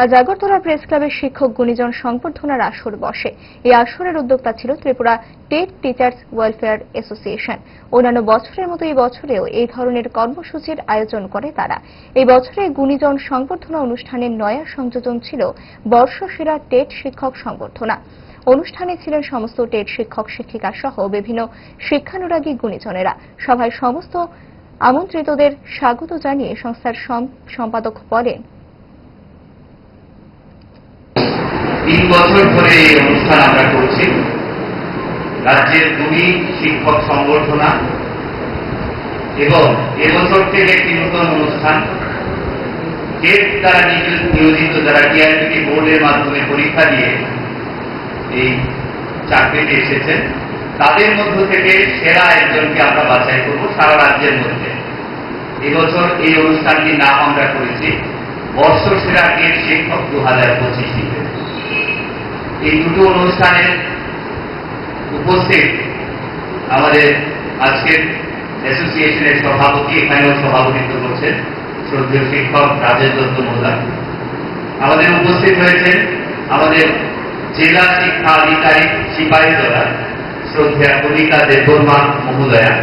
আজ আগরতলা প্রেস ক্লাবের শিক্ষক গুণীজন সংবর্ধনার আসর বসে। এই আসরের উদ্যোক্তা ছিল Tripura TET teachers welfare association. অন্যান্য বছরের মতো এই বছরেও এই ধরনের কর্মসূচির আয়োজন করে তারা। এই বছরে গুণীজন সংবর্ধনা অনুষ্ঠানের নয়া সংযোজন ছিল বর্ষসেরা টেট শিক্ষক সংবর্ধনা। অনুষ্ঠানে ছিলেন সমস্ত টেট শিক্ষক শিক্ষিকা সহ বিভিন্ন শিক্ষানুরাগী গুণীজনেরা। সভায় সমস্ত আমন্ত্রিতদের স্বাগত জানিয়ে সংস্থার সম্পাদক বলেন তিন বছর ধরে এই অনুষ্ঠান আমরা করছি। রাজ্যের দুই শিক্ষক সংবর্ধনা এবং এবছর থেকে একটি নতুন অনুষ্ঠান টেট দ্বারা নিয়োজিত- যারা টিআরপিটি বোর্ডের মাধ্যমে পরীক্ষা দিয়ে এই চাকরিতে এসেছেন, তাদের মধ্য থেকে সেরা একজনকে আমরা বাছাই করব সারা রাজ্যের মধ্যে। এবছর এই অনুষ্ঠানটির নাম আমরা করেছি বর্ষ সেরা টেট শিক্ষক দু হাজার পঁচিশ এই দুটো অনুষ্ঠানে উপস্থিত আমাদের আজকের অ্যাসোসিয়েশনের সভাপতি, এখানেও সভাপতিত্ব করছেন শ্রদ্ধেয় শিক্ষক রাজেশ দত্ত মোল্লা আমাদের উপস্থিত হয়েছেন আমাদের জেলা শিক্ষা আধিকারিক সিপাহীদলা শ্রদ্ধেয়া কবিতা দেববর্মা মহোদয়া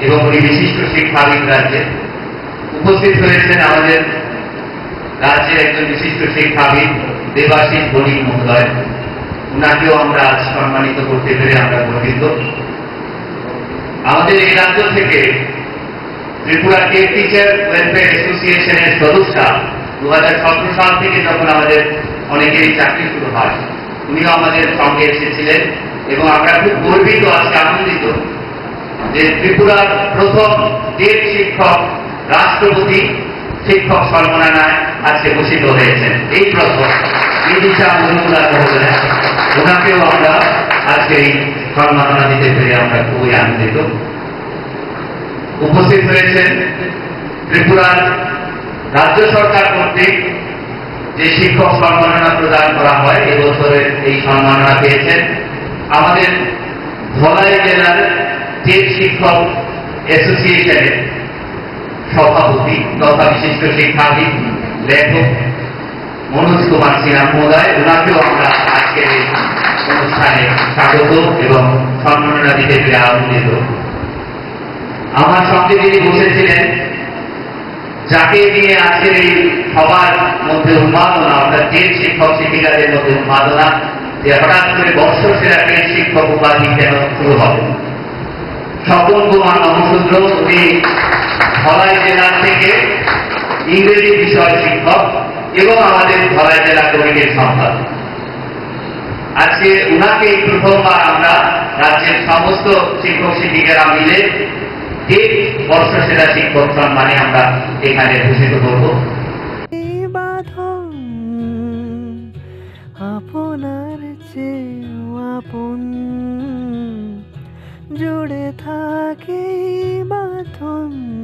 এবং উনি বিশিষ্ট শিক্ষাবিদ রাজ্যে। উপস্থিত হয়েছেন আমাদের রাজ্যের একজন বিশিষ্ট শিক্ষাবিদ দেবাশিস বণিক মহোদয় ওনাকেও আমরা আজ সম্মানিত করতে পেরে আমরা গর্বিত। আমাদের এই রাজ্য থেকে ত্রিপুরা টেট টিচার ওয়েলফেয়ার অ্যাসোসিয়েশনের সদস্যা দু হাজার সতেরো সাল থেকে যখন আমাদের অনেকেরই চাকরি শুরু হয়, উনিও আমাদের সঙ্গে এসেছিলেন এবং আমরা খুব গর্বিত, আজকে আনন্দিত যে ত্রিপুরার প্রথম টেট শিক্ষক, রাষ্ট্রপতি শিক্ষক সম্মাননায় আজকে ভূষিত হয়েছেন এই প্রথম। মহোদয় ওনাকেও আমরা আজকে এই সম্মাননা দিতে পেরে আমরা খুবই আনন্দিত। উপস্থিত হয়েছেন ত্রিপুরার রাজ্য সরকার কর্তৃক যে শিক্ষক সম্মাননা প্রদান করা হয় এবছরের এই সম্মাননা পেয়েছেন আমাদের ধলাই জেলার টেট শিক্ষক অ্যাসোসিয়েশনের সভাপতি তথা বিশিষ্ট শিক্ষাবিদ, লেখক কুমার সিনহা মহোদয় ওনাকেও আমরা আজকের এই অনুষ্ঠানে স্বাগত এবং সম্মাননা দিতে পেরে আনন্দিত আমার সঙ্গে যিনি বসেছিলেন, যাকে নিয়ে আজকের এই সবার মধ্যে উন্মাদনা অর্থাৎ টেট শিক্ষক শিক্ষিকাদের মধ্যে উন্মাদনা যে হঠাৎ করে বর্ষ সেরা টেট শিক্ষক উপাধি কেন শুরু হবে স্বপন কুমার নমশূদ্র উনি ধলাই জেলা থেকে ইংরেজি বিষয় শিক্ষক। এবং আমাদের ধলাই জেলা কমিটির সম্পাদক। আজকে উনাকে প্রথমবার আমরা রাজ্যের সমস্ত শিক্ষক শিক্ষিকারা মিলে টেট বর্ষ শিক্ষক সম্মানে আমরা এখানে ভূষিত করব আপনার চেয়েও আপন। জুড়ে থাকে বাঁধন।